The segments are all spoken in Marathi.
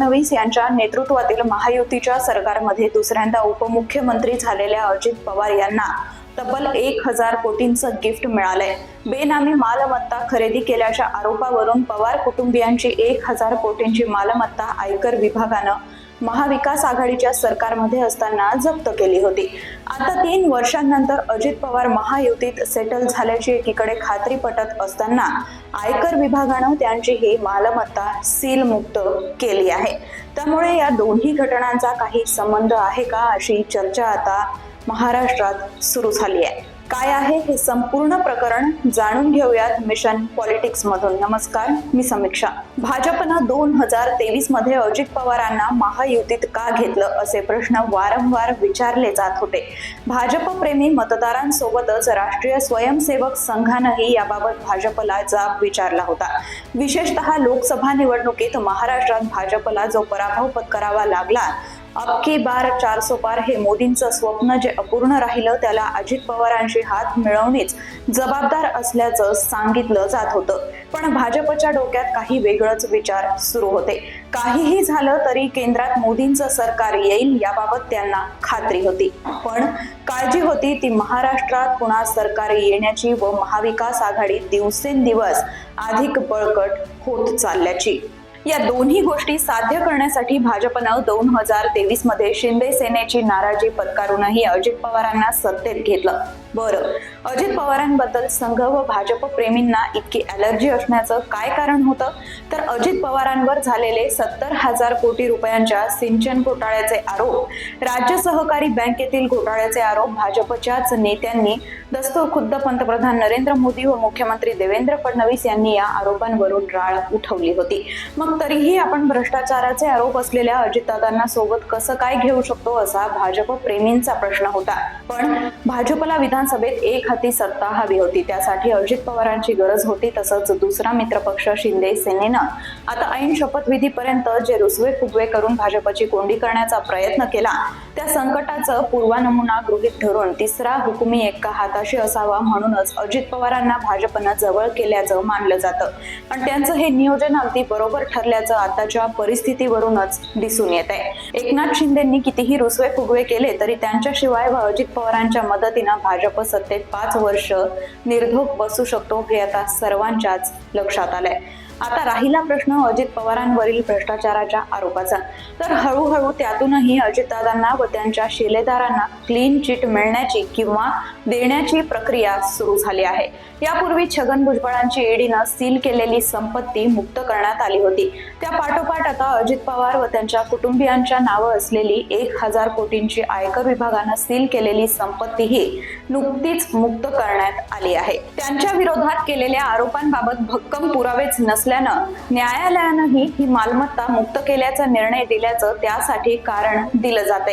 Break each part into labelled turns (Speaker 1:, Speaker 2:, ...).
Speaker 1: फडणवीस यांच्या नेतृत्वातील महायुतीच्या सरकारमध्ये दुसऱ्यांदा उपमुख्यमंत्री झालेल्या अजित पवार यांना तब्बल एक हजार कोटींचं गिफ्ट मिळालंय. बेनामी मालमत्ता खरेदी केल्याच्या आरोपावरून पवार कुटुंबियांची एक हजार कोटींची मालमत्ता आयकर विभागानं महाविकास आघाडीच्या सरकारमध्ये असताना जप्त केली होती. आता तीन वर्षांनंतर अजित पवार महायुतीत सेटल झाल्याची एकीकडे खात्री पटत असताना आयकर विभागानं त्यांची ही मालमत्ता सील मुक्त केली आहे. त्यामुळे या दोन्ही घटनांचा काही संबंध आहे का अशी चर्चा आता महाराष्ट्रात सुरू झाली आहे. काय आहे हे संपूर्ण प्रकरण जाणून घेऊयात मिशन पॉलिटिक्स मधून. नमस्कार मी समीक्षा. भाजपनं दोन हजार तेवीसमध्ये अजित पवारांना महायुतीत का घेतलं असे प्रश्न वारंवार विचारले जात होते. भाजप प्रेमी मतदारांसोबतच राष्ट्रीय स्वयंसेवक संघानंही याबाबत भाजपला जाब विचारला होता. विशेषतः लोकसभा निवडणुकीत महाराष्ट्रात भाजपला जो पराभव पत्करावा लागला अख्खी बार चार सो पार हे मोदींचं स्वप्न जे अपूर्ण राहिलं त्याला अजित पवारांशी हात मिळवणीच जबाबदार असल्याचं सांगितलं जात होतं. पण भाजपच्या डोक्यात काही वेगळंच विचार सुरू होते. काहीही झालं तरी केंद्रात मोदींचं सरकार येईल याबाबत त्यांना खात्री होती. पण काळजी होती ती महाराष्ट्रात पुन्हा सरकार येण्याची व महाविकास आघाडी दिवसेंदिवस अधिक बळकट होत चालल्याची. या दोन्ही गोष्टी साध्य करण्यासाठी भाजपनं दोन हजार तेवीसमध्ये शिंदे सेनेची नाराजी पत्कारूनही अजित पवारांना सत्तेत घेतलं. बरं अजित पवारांबद्दल संघ व भाजप प्रेमींना इतकी अलर्जी असण्याचं काय कारण होतं? तर अजित पवारांवर झालेले सत्तर हजार कोटी रुपयांच्या सिंचन घोटाळ्याचे आरोप राज्य सहकारी बँकेतील घोटाळ्याचे आरोप भाजपच्याच नेत्यांनी दस्तो खुद्द पंतप्रधान नरेंद्र मोदी व मुख्यमंत्री देवेंद्र फडणवीस यांनी या आरोपांवरून राळ उठवली होती. मग तरीही आपण भ्रष्टाचाराचे आरोप असलेल्या अजितदादांना सोबत कसं काय घेऊ शकतो असा भाजप प्रेमींचा प्रश्न होता. पण भाजपला विधानसभेत एक हाती सत्ता हवी होती. त्यासाठी अजित पवारांची गरज होती तसंच दुसरा मित्रपक्ष शिंदे सेनेनं. आता ऐन शपथविधीपर्यंत जे रुसवे फुगवे करून भाजपची कोंडी करण्याचा प्रयत्न केला त्या संकटाचं पूर्वानमुना गृहीत धरून तिसरा हुकुमी एका हाताशी असावा म्हणूनच अजित पवारांना भाजपनं जवळ केल्याचं मानलं जातं. पण त्यांचं हे नियोजन अगदी बरोबर ठरल्याचं आताच्या परिस्थितीवरूनच दिसून येत आहे एकनाथ शिंदेंनी कितीही रुसवे फुगवे केले तरी त्यांच्याशिवाय अजित पवारांच्या मदतीनं भाजप सत्तेत पाच वर्ष निर्धोक बसू शकतो हे आता सर्वांच्याच लक्षात आलंय. आता राहिला प्रश्न अजित पवारांवरील भ्रष्टाचाराच्या आरोपाचा. तर हळूहळू त्यातूनही अजितदादांना व त्यांच्या शिलेदारांना क्लीन चिट मिळण्याची किंवा देण्याची प्रक्रिया सुरू झाली आहे. यापूर्वी छगन भुजबळांची ईडीनं सील केलेली संपत्ती मुक्त करण्यात आली होती. त्या पाठोपाठ आता अजित पवार व त्यांच्या कुटुंबियांच्या नावं असलेली एक हजार कोटींची आयकर विभागानं सील केलेली संपत्तीही नुकतीच मुक्त करण्यात आली आहे. त्यांच्या विरोधात केलेल्या आरोपांबाबत भक्कम पुरावेच नसले असल्यानं न्यायालयानंही ही मालमत्ता मुक्त केल्याचा निर्णय दिल्याचं त्यासाठी कारण दिलं जाते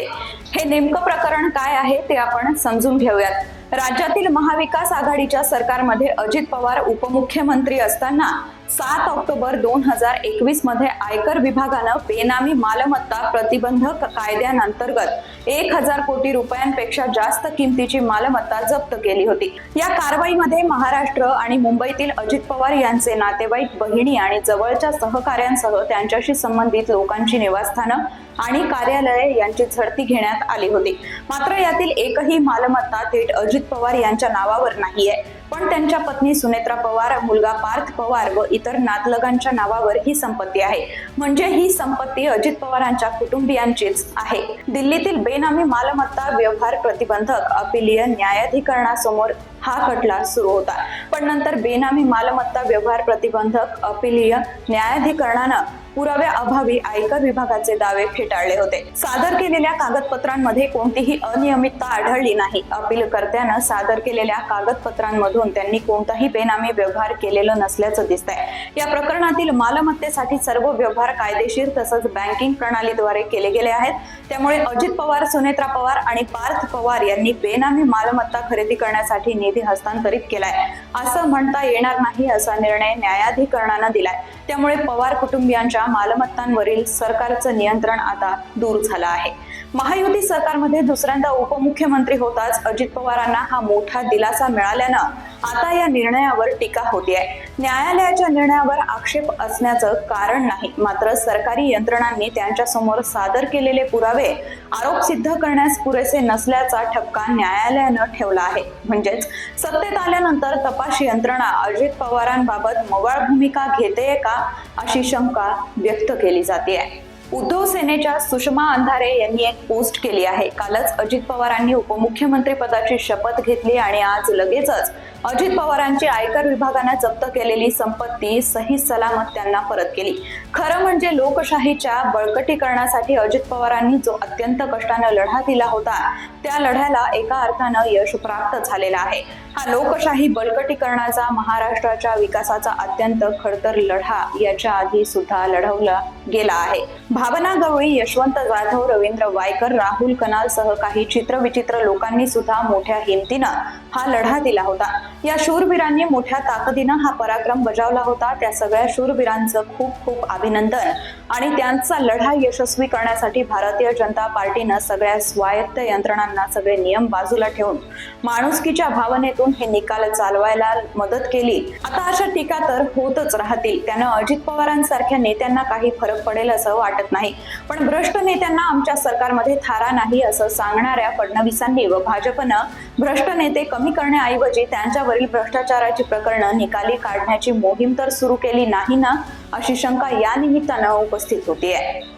Speaker 1: हे नेमकं प्रकरण काय आहे ते आपण समजून घेऊयात. राज्यातील महाविकास आघाडीच्या सरकारमध्ये अजित पवार उपमुख्यमंत्री असताना सात ऑक्टोबर दोन हजार एकवीसमध्ये आयकर विभागानं बेनामी मालमत्ता प्रतिबंधक कायद्यांतर्गत एक हजार कोटी रुपयांपेक्षा जास्त किमतीची मालमत्ता जप्त केली होती. या कारवाईमध्ये महाराष्ट्र आणि मुंबईतील अजित पवार यांचे नातेवाईक बहिणी आणि जवळच्या सहकाऱ्यांसह त्यांच्याशी संबंधित लोकांची निवासस्थानं आणि कार्यालये यांची झडती घेण्यात आली होती. मात्र यातील एकही मालमत्ता थेट अजित पवार यांच्या नावावर नाहीये. पण त्यांच्या पत्नी सुनेत्रा पवार मुलगा पार्थ पवार व इतर नातलगांच्या नावावर ही संपत्ती आहे. म्हणजे ही संपत्ती अजित पवारांच्या कुटुंबियांचीच आहे. दिल्लीतील बेनामी मालमत्ता व्यवहार प्रतिबंधक अपिलीय न्यायाधिकरणासमोर हा खटला सुरू होता. पण नंतर बेनामी मालमत्ता व्यवहार प्रतिबंधक अपिलीय न्यायाधिकरणानं पुराव्या अभावी आयकर विभागाचे दावे फेटाळले होते. सादर केलेल्या कागदपत्रांमध्ये कोणतीही अनियमितता आढळली नाही. अपीलकर्त्यानं सादर केलेल्या कागदपत्रांमधून त्यांनी कोणताही बेनामी व्यवहार केलेलं नसल्याचं दिसतंय. या प्रकरणातील मालमत्तेसाठी सर्व व्यवहार कायदेशीर तसंच बँकिंग प्रणालीद्वारे केले गेले आहेत. त्यामुळे अजित पवार सुनेत्रा पवार आणि पार्थ पवार यांनी बेनामी मालमत्ता खरेदी करण्यासाठी निधी हस्तांतरित केलाय. असं म्हणता येणार नाही असा निर्णय न्यायाधिकरणानं दिलाय. त्यामुळे पवार कुटुंबियांच्या मालमत्तांवरील सरकारचं नियंत्रण आता दूर झालं आहे. महायुती सरकारमध्ये दुसऱ्यांदा उपमुख्यमंत्री होताच अजित पवारांना हा मोठा दिलासा मिळाल्यानं आता या निर्णयावर टीका होतीये न्यायालयाच्या निर्णयावर आक्षेप असण्याचं कारण नाही. मात्र सरकारी यंत्रणांनी त्यांच्यासमोर सादर केलेले पुरावे आरोप सिद्ध करण्यास पुरेसे नसल्याचा ठपका न्यायालयानं ठेवला आहे. म्हणजेच सत्तेत आल्यानंतर तपास यंत्रणा अजित पवारांबाबत मवाळ भूमिका घेते का अशी शंका व्यक्त केली जाते आहे. उद्धव सेनेच्या सुषमा अंधारे यांनी एक पोस्ट केली आहे. कालच अजित पवारांनी उपमुख्यमंत्री पदाची शपथ घेतली आणि आज लगेचच अजित पवारांची आयकर विभागानं जप्त केलेली संपत्ती सही सलामत त्यांना परत केली. खरं म्हणजे लोकशाहीच्या बळकटीकरणासाठी अजित पवारांनी जो अत्यंत कष्टानं लढा दिला होता त्या लढ्याला एका अर्थानं यश प्राप्त झालेलं आहे. हा लोकशाही बळकटीकरणाचा महाराष्ट्राच्या विकासाचा अत्यंत खडतर लढा याच्या आधी सुद्धा लढवला गेला आहे. भावना गवळी यशवंत जाधव रवींद्र वायकर राहुल कनालसह काही चित्रविचित्र लोकांनी सुद्धा मोठ्या हिमतीनं हा लढा दिला होता. या शूरवीरांनी मोठ्या ताकदीनं हा पराक्रम बजावला होता. त्या सगळ्या शूरवीरांचं खूप खूप अभिनंदन. आणि त्यांचा लढा यशस्वी करण्यासाठी भारतीय जनता पार्टीनं सगळ्या स्वायत्त यंत्रणांना सगळे नियम बाजूला ठेवून माणुसकीच्या भावनेतून हे निकाल चालवायला मदत केली. आता अशा टीका तर होतच राहतील. त्यानं अजित पवारांसारख्या नेत्यांना काही फरक पडेल असं वाटत नाही. पण भ्रष्ट नेत्यांना आमच्या सरकारमध्ये थारा नाही असं सांगणाऱ्या फडणवीसांनी व भाजपनं भ्रष्ट नेते कमी करण्याऐवजी त्यांच्यावरील भ्रष्टाचाराची प्रकरणं निकाली काढण्याची मोहीम तर सुरू केली नाही ना? अशी शंका या निमित्तानं उपस्थित होतीये